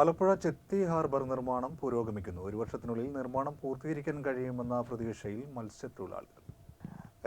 ആലപ്പുഴ ചെത്തി ഹാർബർ നിർമ്മാണം പുരോഗമിക്കുന്നു. ഒരു വർഷത്തിനുള്ളിൽ നിർമ്മാണം പൂർത്തീകരിക്കാൻ കഴിയുമെന്ന പ്രതീക്ഷയിൽ മത്സ്യത്തൊഴിലാളികൾ.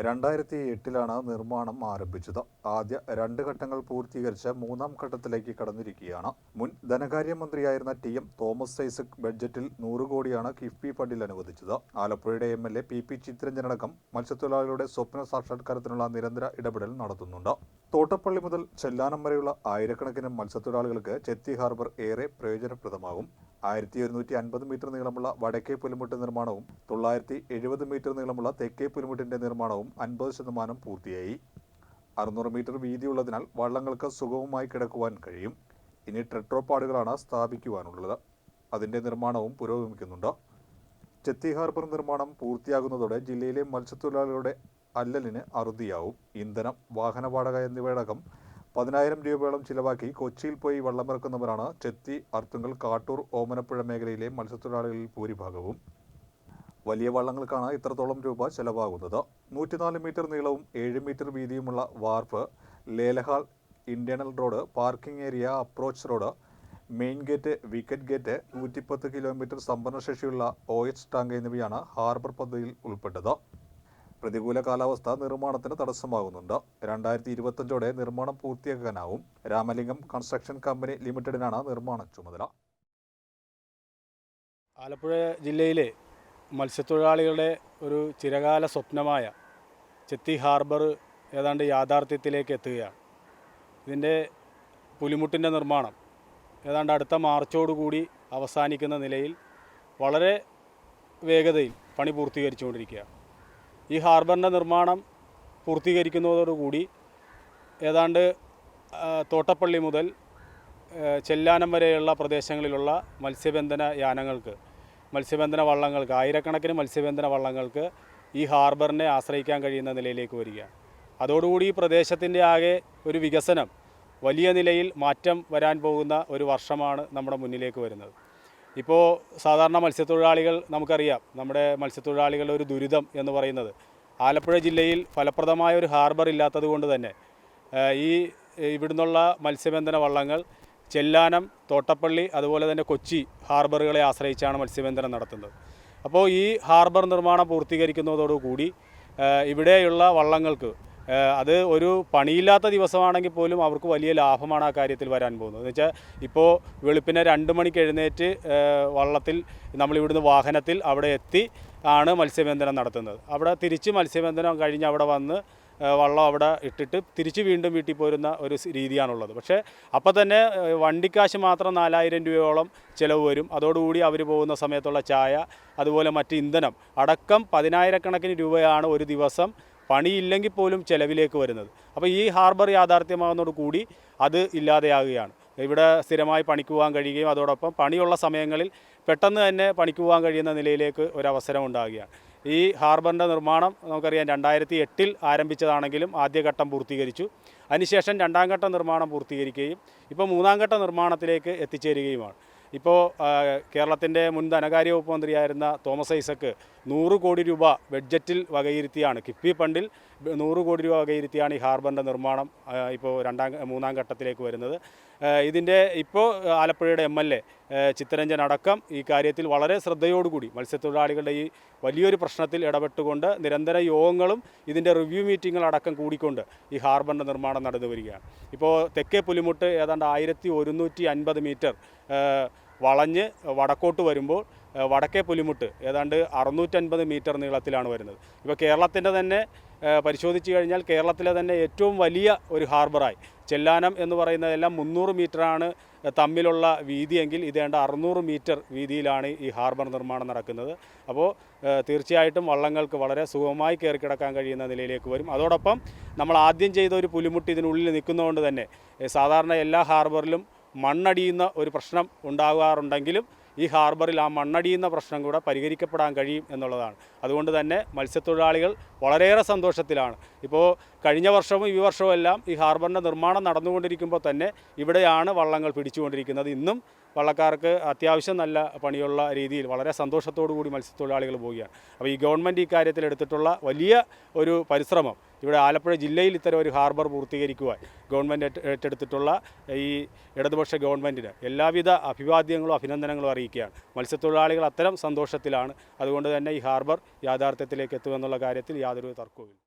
രണ്ടായിരത്തി എട്ടിലാണ് നിർമ്മാണം ആരംഭിച്ചത്. ആദ്യ രണ്ട് ഘട്ടങ്ങൾ പൂർത്തീകരിച്ച് മൂന്നാം ഘട്ടത്തിലേക്ക് കടന്നിരിക്കുകയാണ്. മുൻ ധനകാര്യമന്ത്രിയായിരുന്ന ടി എം തോമസ് ഐസക് ബഡ്ജറ്റിൽ നൂറ് കോടിയാണ് കിഫ്ബി ഫണ്ടിൽ അനുവദിച്ചത്. ആലപ്പുഴയുടെ M L A P P ചിത്രഞ്ജനടക്കം മത്സ്യത്തൊഴിലാളികളുടെ സ്വപ്ന സാക്ഷാത്കാരത്തിനുള്ള നിരന്തര ഇടപെടൽ നടത്തുന്നുണ്ട്. തോട്ടപ്പള്ളി മുതൽ ചെല്ലാനം വരെയുള്ള ആയിരക്കണക്കിന് മത്സ്യത്തൊഴിലാളികൾക്ക് ചെത്തി ഹാർബർ ഏറെ പ്രയോജനപ്രദമാകും. ആയിരത്തി ഒരുന്നൂറ്റി അൻപത് മീറ്റർ നീളമുള്ള വടക്കേ പുലിമുട്ട് നിർമ്മാണവും തൊള്ളായിരത്തി എഴുപത് മീറ്റർ നീളമുള്ള തെക്കേ പുലിമുട്ടിന്റെ നിർമ്മാണവും അൻപത് ശതമാനം പൂർത്തിയായി. അറുന്നൂറ് മീറ്റർ വീതിയുള്ളതിനാൽ വള്ളങ്ങൾക്ക് സുഗമമായി കിടക്കുവാൻ കഴിയും. ഇനി ട്രെട്രോപാഡുകളാണ് സ്ഥാപിക്കുവാനുള്ളത്. അതിന്റെ നിർമ്മാണവും പുരോഗമിക്കുന്നുണ്ട്. ചെത്തി ഹാർബർ നിർമ്മാണം പൂർത്തിയാകുന്നതോടെ ജില്ലയിലെ മത്സ്യത്തൊഴിലാളികളുടെ അല്ലലിന് അറുതിയാവും. ഇന്ധനം വാഹന വാടക എന്നിവയടക്കം പതിനായിരം രൂപയോളം ചിലവാക്കി കൊച്ചിയിൽ പോയി വള്ളമിറക്കുന്നവരാണ് ചെത്തി അർത്തുങ്കൽ കാട്ടൂർ ഓമനപ്പുഴ മേഖലയിലെ മത്സ്യത്തൊഴിലാളികളിൽ ഭൂരിഭാഗവും. വലിയ വള്ളങ്ങൾക്കാണ് ഇത്രത്തോളം രൂപ ചെലവാകുന്നത്. നൂറ്റിനാല് മീറ്റർ നീളവും ഏഴ് മീറ്റർ വീതിയുമുള്ള wharf ലേലഹാൾ internal road parking area approach road main gate wicket gate നൂറ്റിപ്പത്ത് കിലോമീറ്റർ സംഭരണശേഷിയുള്ള ഒ എച്ച് ടാങ്ക് എന്നിവയാണ് ഹാർബർ പദ്ധതിയിൽ ഉൾപ്പെട്ടത്. പ്രതികൂല കാലാവസ്ഥ നിർമ്മാണത്തിന് തടസ്സമാകുന്നുണ്ട്. രണ്ടായിരത്തി ഇരുപത്തഞ്ചോടെ നിർമ്മാണം പൂർത്തിയാക്കാനാവും. രാമലിംഗം കൺസ്ട്രക്ഷൻ കമ്പനി ലിമിറ്റഡിനാണ് നിർമ്മാണ ചുമതല. ആലപ്പുഴ ജില്ലയിലെ മത്സ്യത്തൊഴിലാളികളുടെ ഒരു ചിരകാല സ്വപ്നമായ ചെത്തി ഹാർബർ ഏതാണ്ട് യാഥാർത്ഥ്യത്തിലേക്ക് എത്തുകയാണ്. ഇതിന്റെ പുലിമുട്ടിന്റെ നിർമ്മാണം ഏതാണ്ട് അടുത്ത മാർച്ചോടുകൂടി അവസാനിക്കുന്ന നിലയിൽ വളരെ വേഗതയിൽ പണി പൂർത്തീകരിച്ചുകൊണ്ടിരിക്കുകയാണ്. ഈ ഹാർബറിന്റെ നിർമ്മാണം പൂർത്തീകരിക്കുന്നതോടുകൂടി ഏതാണ്ട് തോട്ടപ്പള്ളി മുതൽ ചെല്ലാനം വരെയുള്ള പ്രദേശങ്ങളിലുള്ള മത്സ്യബന്ധന യാനങ്ങൾക്ക് മത്സ്യബന്ധന വള്ളങ്ങൾക്ക് ആയിരക്കണക്കിന് മത്സ്യബന്ധന വള്ളങ്ങൾക്ക് ഈ ഹാർബറിനെ ആശ്രയിക്കാൻ കഴിയുന്ന നിലയിലേക്ക് വരികയാണ്. അതോടുകൂടി ഈ പ്രദേശത്തിന്റെ ആകെ ഒരു വികസനം വലിയ നിലയിൽ മാറ്റം വരാൻ പോകുന്ന ഒരു വർഷമാണ് നമ്മുടെ മുന്നിലേക്ക് വരുന്നത്. ഇപ്പോൾ സാധാരണ മത്സ്യത്തൊഴിലാളികൾ നമുക്കറിയാം നമ്മുടെ മത്സ്യത്തൊഴിലാളികളുടെ ഒരു ദുരിതം എന്ന് പറയുന്നത്. ആലപ്പുഴ ജില്ലയിൽ ഫലപ്രദമായ ഒരു ഹാർബർ ഇല്ലാത്തത് കൊണ്ട് തന്നെ ഈ ഇവിടുന്നുള്ള മത്സ്യബന്ധന വള്ളങ്ങൾ ചെല്ലാനം തോട്ടപ്പള്ളി അതുപോലെ തന്നെ കൊച്ചി ഹാർബറുകളെ ആശ്രയിച്ചാണ് മത്സ്യബന്ധനം നടത്തുന്നത്. അപ്പോൾ ഈ ഹാർബർ നിർമ്മാണം പൂർത്തീകരിക്കുന്നതോടുകൂടി ഇവിടെയുള്ള വള്ളങ്ങൾക്ക് അത് ഒരു പണിയില്ലാത്ത ദിവസമാണെങ്കിൽ പോലും അവർക്ക് വലിയ ലാഭമാണ് ആ കാര്യത്തിൽ വരാൻ പോകുന്നത്. എന്ന് വെച്ചാൽ ഇപ്പോൾ വെളുപ്പിനെ രണ്ട് മണിക്ക് എഴുന്നേറ്റ് വള്ളത്തിൽ നമ്മൾ ഇവിടുന്ന് വാഹനത്തിൽ അവിടെ എത്തി ആണ് മത്സ്യബന്ധനം നടത്തുന്നത്. അവിടെ തിരിച്ച് മത്സ്യബന്ധനം കഴിഞ്ഞ് അവിടെ വന്ന് വള്ളം അവിടെ ഇട്ടിട്ട് തിരിച്ച് വീണ്ടും വീട്ടിൽ പോരുന്ന ഒരു രീതിയാണുള്ളത്. പക്ഷേ അപ്പോൾ തന്നെ വണ്ടിക്കാശ് മാത്രം നാലായിരം രൂപയോളം ചിലവ് വരും. അതോടുകൂടി അവർ പോകുന്ന സമയത്തുള്ള ചായ അതുപോലെ മറ്റ് ഇന്ധനം അടക്കം പതിനായിരക്കണക്കിന് രൂപയാണ് ഒരു ദിവസം പണിയില്ലെങ്കിൽ പോലും ചിലവിലേക്ക് വരുന്നത്. അപ്പോൾ ഈ ഹാർബർ യാഥാർത്ഥ്യമാകുന്നതോട് കൂടി അത് ഇല്ലാതെയാകുകയാണ്. ഇവിടെ സ്ഥിരമായി പണിക്ക് പോകാൻ കഴിയുകയും അതോടൊപ്പം പണിയുള്ള സമയങ്ങളിൽ പെട്ടെന്ന് തന്നെ പണിക്ക് പോകാൻ കഴിയുന്ന നിലയിലേക്ക് ഒരവസരം ഉണ്ടാകുകയാണ്. ഈ ഹാർബറിന്റെ നിർമ്മാണം നമുക്കറിയാം രണ്ടായിരത്തി എട്ടിൽ ആരംഭിച്ചതാണെങ്കിലും ആദ്യഘട്ടം പൂർത്തീകരിച്ചു. അതിനുശേഷം രണ്ടാം ഘട്ട നിർമ്മാണം പൂർത്തീകരിക്കുകയും ഇപ്പോൾ മൂന്നാം ഘട്ട നിർമ്മാണത്തിലേക്ക് എത്തിച്ചേരുകയുമാണ്. ഇപ്പോൾ കേരളത്തിന്റെ മുൻ ധനകാര്യ വകുപ്പ് മന്ത്രിയായിരുന്ന തോമസ് ഐസക്ക് നൂറ് കോടി രൂപ ബഡ്ജറ്റിൽ വകയിരുത്തിയാണ്. കിഫ്ബി ഫണ്ടിൽ നൂറ് കോടി രൂപ വകയിരുത്തിയാണ് ഈ ഹാർബറിന്റെ നിർമ്മാണം ഇപ്പോൾ രണ്ടാം മൂന്നാം ഘട്ടത്തിലേക്ക് വരുന്നത്. ഇതിന്റെ ഇപ്പോൾ ആലപ്പുഴയുടെ എം എൽ എ ചിത്തരഞ്ജൻ അടക്കം ഈ കാര്യത്തിൽ വളരെ ശ്രദ്ധയോടുകൂടി മത്സ്യത്തൊഴിലാളികളുടെ ഈ വലിയൊരു പ്രശ്നത്തിൽ ഇടപെട്ടുകൊണ്ട് നിരന്തര യോഗങ്ങളും ഇതിന്റെ റിവ്യൂ മീറ്റിങ്ങുകളടക്കം കൂടിക്കൊണ്ട് ഈ ഹാർബറിന്റെ നിർമ്മാണം നടന്നു വരികയാണ്. ഇപ്പോൾ തെക്കേ പുലിമുട്ട് ഏതാണ്ട് ആയിരത്തി ഒരുന്നൂറ്റി അൻപത് മീറ്റർ വളഞ്ഞ് വടക്കോട്ട് വരുമ്പോൾ വടക്കേ പുലിമുട്ട് ഏതാണ്ട് അറുന്നൂറ്റൻപത് മീറ്റർ നീളത്തിലാണ് വരുന്നത്. ഇപ്പോൾ കേരളത്തിന്റെ തന്നെ പരിശോധിച്ച് കഴിഞ്ഞാൽ കേരളത്തിലെ തന്നെ ഏറ്റവും വലിയ ഒരു ഹാർബറായി. ചെല്ലാനം എന്ന് പറയുന്നതെല്ലാം മുന്നൂറ് മീറ്ററാണ് തമ്മിലുള്ള വീതിയെങ്കിൽ ഇതേണ്ട അറുന്നൂറ് മീറ്റർ വീതിയിലാണ് ഈ ഹാർബർ നിർമ്മാണം നടക്കുന്നത്. അപ്പോൾ തീർച്ചയായിട്ടും വള്ളങ്ങൾക്ക് വളരെ സുഖമായി കയറി കിടക്കാൻ കഴിയുന്ന നിലയിലേക്ക് വരും. അതോടൊപ്പം നമ്മൾ ആദ്യം ചെയ്ത ഒരു പുലിമുട്ടി ഇതിനുള്ളിൽ നിൽക്കുന്നതുകൊണ്ട് തന്നെ സാധാരണ എല്ലാ ഹാർബറിലും മണ്ണടിയുന്ന ഒരു പ്രശ്നം ഉണ്ടാകാറുണ്ടെങ്കിലും ഈ ഹാർബറിൽ ആ മണ്ണടിയുന്ന പ്രശ്നം കൂടെ പരിഹരിക്കപ്പെടാൻ കഴിയും എന്നുള്ളതാണ്. അതുകൊണ്ട് തന്നെ മത്സ്യത്തൊഴിലാളികൾ വളരെയേറെ സന്തോഷത്തിലാണ്. ഇപ്പോൾ കഴിഞ്ഞ വർഷവും ഈ വർഷവും എല്ലാം ഈ ഹാർബറിന്റെ നിർമ്മാണം നടന്നുകൊണ്ടിരിക്കുമ്പോൾ തന്നെ ഇവിടെയാണ് വള്ളങ്ങൾ പിടിച്ചുകൊണ്ടിരിക്കുന്നത്. ഇന്നും വള്ളക്കാർക്ക് അത്യാവശ്യം നല്ല പണിയുള്ള രീതിയിൽ വളരെ സന്തോഷത്തോടു കൂടി മത്സ്യത്തൊഴിലാളികൾ പോവുകയാണ്. അപ്പോൾ ഈ ഗവൺമെന്റ് ഈ കാര്യത്തിൽ എടുത്തിട്ടുള്ള വലിയ ഒരു പരിശ്രമം ഇവിടെ ആലപ്പുഴ ജില്ലയിൽ ഇത്തരം ഒരു ഹാർബർ പൂർത്തീകരിക്കുവാൻ ഗവൺമെന്റ് ഏറ്റെടുത്തിട്ടുള്ള ഈ ഇടതുപക്ഷ ഗവൺമെന്റിന് എല്ലാവിധ അഭിവാദ്യങ്ങളും അഭിനന്ദനങ്ങളും അറിയിക്കുകയാണ്. മത്സ്യത്തൊഴിലാളികൾ അത്തരം സന്തോഷത്തിലാണ്. അതുകൊണ്ട് തന്നെ ഈ ഹാർബർ യാഥാർത്ഥ്യത്തിലേക്ക് എത്തുമെന്നുള്ള കാര്യത്തിൽ യാതൊരു തർക്കവുമില്ല.